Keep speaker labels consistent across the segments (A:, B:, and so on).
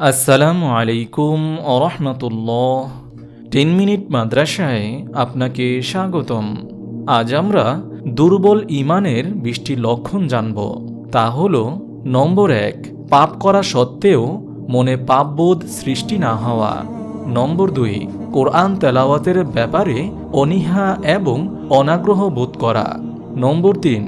A: আসসালামু আলাইকুম আরহামতুল্লাহ ten minute মাদ্রাসায় আপনাকে স্বাগতম। আজ আমরা দুর্বল ইমানের বৃষ্টি লক্ষণ জানব। তা হল, নম্বর এক, পাপ করা সত্ত্বেও মনে পাপবোধ সৃষ্টি না হওয়া। নম্বর দুই, কোরআন তেলাওয়াতের ব্যাপারে অনীহা এবং অনাগ্রহ বোধ করা। নম্বর তিন,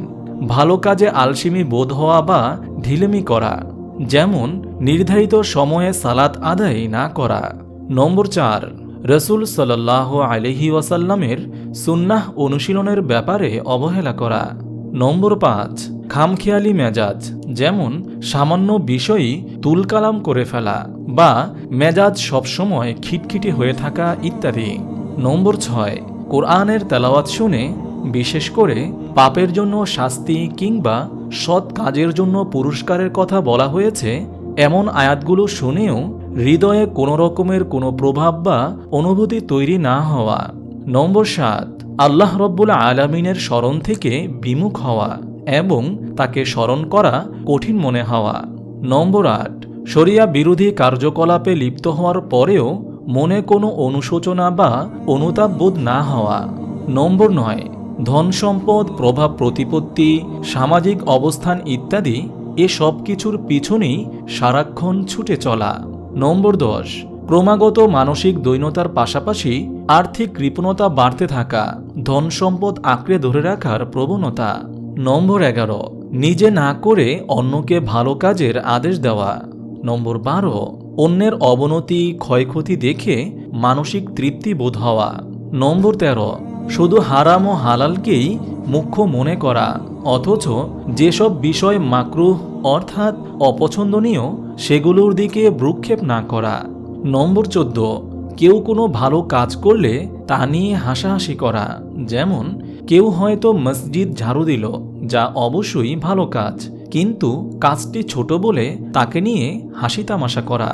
A: ভালো কাজে আলসিমি বোধ হওয়া বা ঢিলেমি করা। যেমন নির্ধারিত সময়ে সালাত আদায় না করা। নম্বর চার, রসুল সাল্লাহ আলহি ওয়াসাল্লামের সুন্নাহ অনুশীলনের ব্যাপারে অবহেলা করা। নম্বর পাঁচ, খামখেয়ালি মেজাজ, যেমন সামান্য বিষয়ই তুলকালাম করে ফেলা বা মেজাজ সবসময় খিটখিটে হয়ে থাকা ইত্যাদি। নম্বর ছয়, কোরআনের তেলাওয়াত শুনে, বিশেষ করে পাপের জন্য শাস্তি কিংবা সৎ কাজের জন্য পুরস্কারের কথা বলা হয়েছে এমন আয়াতগুলো শুনেও হৃদয়ে কোনো রকমের কোনো প্রভাব বা অনুভূতি তৈরি না হওয়া। নম্বর সাত, আল্লাহ রব্বুল আলমিনের স্মরণ থেকে বিমুখ হওয়া এবং তাকে স্মরণ করা কঠিন মনে হওয়া। নম্বর আট, শরিয়া বিরোধী কার্যকলাপে লিপ্ত হওয়ার পরেও মনে কোনো অনুশোচনা বা অনুতাপ বোধ না হওয়া। নম্বর নয় ধন সম্পদ প্রভাব প্রতিপত্তি, সামাজিক অবস্থান ইত্যাদি এ সব কিছুর পিছনেই সারাক্ষণ ছুটে চলা। নম্বর দশ, ক্রমাগত মানসিক দৈনতার পাশাপাশি আর্থিক কৃপণতা বাড়তে থাকা, ধন সম্পদ আঁকড়ে ধরে রাখার প্রবণতা। নম্বর এগারো, নিজে না করে অন্যকে ভালো কাজের আদেশ দেওয়া। নম্বর বারো, অন্যের অবনতি, ক্ষয়ক্ষতি দেখে মানসিক তৃপ্তি বোধ হওয়া। নম্বর তেরো, শুধু হারাম ও হালালকেই মুখ্য মনে করা, অথচ যেসব বিষয় মাকরুহ, অর্থাৎ অপছন্দনীয়, সেগুলোর দিকে ভ্রুক্ষেপ না করা। নম্বর চোদ্দ, কেউ কোনো ভালো কাজ করলে তা নিয়ে হাসাহাসি করা, যেমন কেউ হয়তো মসজিদ ঝাড়ু দিল, যা অবশ্যই ভালো কাজ, কিন্তু কাজটি ছোট বলে তাকে নিয়ে হাসি তামাশা করা।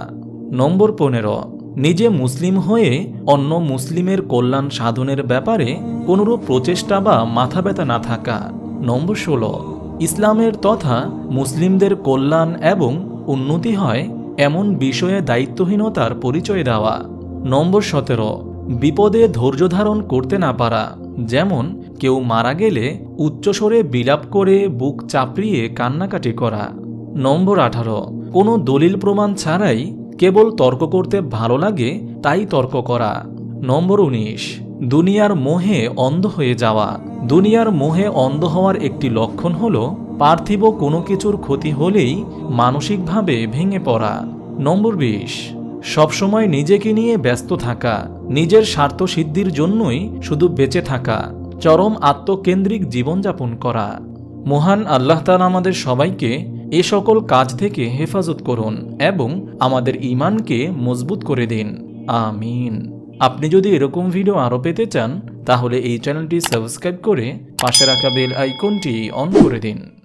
A: নম্বর পনেরো নিজে মুসলিম হয়ে অন্য মুসলিমের কল্যাণ সাধনের ব্যাপারে কোনোরূপ প্রচেষ্টা বা মাথা ব্যথা না থাকা। নম্বর ষোলো। ইসলামের তথা মুসলিমদের কল্যাণ এবং উন্নতি হয় এমন বিষয়ে দায়িত্বহীনতার পরিচয় দেওয়া। নম্বর সতেরো। বিপদে ধৈর্য ধারণ করতে না পারা। যেমন কেউ মারা গেলে উচ্চস্বরে বিলাপ করে বুক চাপড়িয়ে কান্নাকাটি করা। নম্বর আঠারো। কোনো দলিল প্রমাণ ছাড়াই কেবল তর্ক করতে ভালো লাগে, তাই তর্ক করা। নম্বর উনিশ, দুনিয়ার মোহে অন্ধ হয়ে যাওয়া। দুনিয়ার মোহে অন্ধ হওয়ার একটি লক্ষণ হল, পার্থিব কোনো কিছুর ক্ষতি হলেই মানসিকভাবে ভেঙে পড়া। নম্বর বিশ, সবসময় নিজেকে নিয়ে ব্যস্ত থাকা। নিজের স্বার্থ সিদ্ধির জন্যই শুধু বেঁচে থাকা। চরম আত্মকেন্দ্রিক জীবনযাপন করা। মহান আল্লাহ তালা আমাদের সবাইকে এ সকল কাজ থেকে হেফাজত করুন এবং আমাদের ইমানকে মজবুত করে দিন। আমিন। আপনি যদি এরকম ভিডিও আরও পেতে চান, তাহলে এই চ্যানেলটি সাবস্ক্রাইব করে পাশে রাখা বেল আইকনটি অন করে দিন।